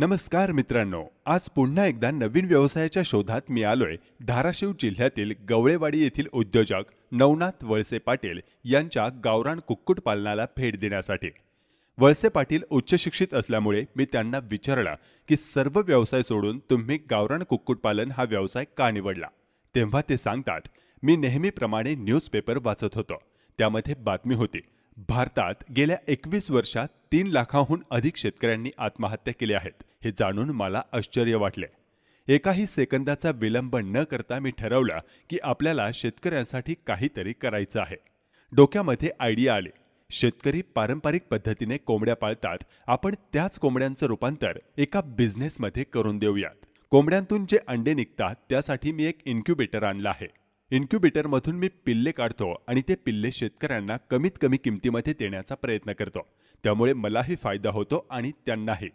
नमस्कार मित्रांनो आज पुन्हा एकदा नवीन व्यवसायाच्या शोधात मी आलोय. धाराशिव जिल्ह्यातील गवळेवाडी येथील उद्योजक नवनाथ वळसे पाटील यांच्या गावरान कुक्कुटपालनाला भेट देण्यासाठी. वळसे पाटील उच्च शिक्षित असल्यामुळे मी त्यांना विचारलं की सर्व व्यवसाय सोडून तुम्ही गावरान कुक्कुटपालन हा व्यवसाय का निवडला? तेव्हा ते सांगतात मी नेहमीप्रमाणे न्यूजपेपर वाचत होतो. त्यामध्ये बातमी होती भारतात गेल्या एकवीस वर्षात तीन लाखाहून अधिक शेतकऱ्यांनी आत्महत्या केल्या आहेत हे जाणून मला आश्चर्य वाटले. एकाही सेकंदाचा विलंब न करता मी ठरवलं की आपल्याला शेतकऱ्यांसाठी काहीतरी करायचं आहे. डोक्यामध्ये आयडिया आली. शेतकरी पारंपरिक पद्धतीने कोंबड्या पाळतात. आपण त्याच कोंबड्यांचं रूपांतर एका बिझनेसमध्ये करून देऊयात. कोंबड्यांतून जे अंडे निघतात त्यासाठी मी एक इन्क्युबेटर आणलं आहे. इन्क्युबेटरमधून मी पिल्ले काढतो आणि ते पिल्ले शेतकऱ्यांना कमीत कमी किमतीमध्ये देण्याचा प्रयत्न करतो. त्यामुळे मलाही फायदा होतो आणि त्यांनाही.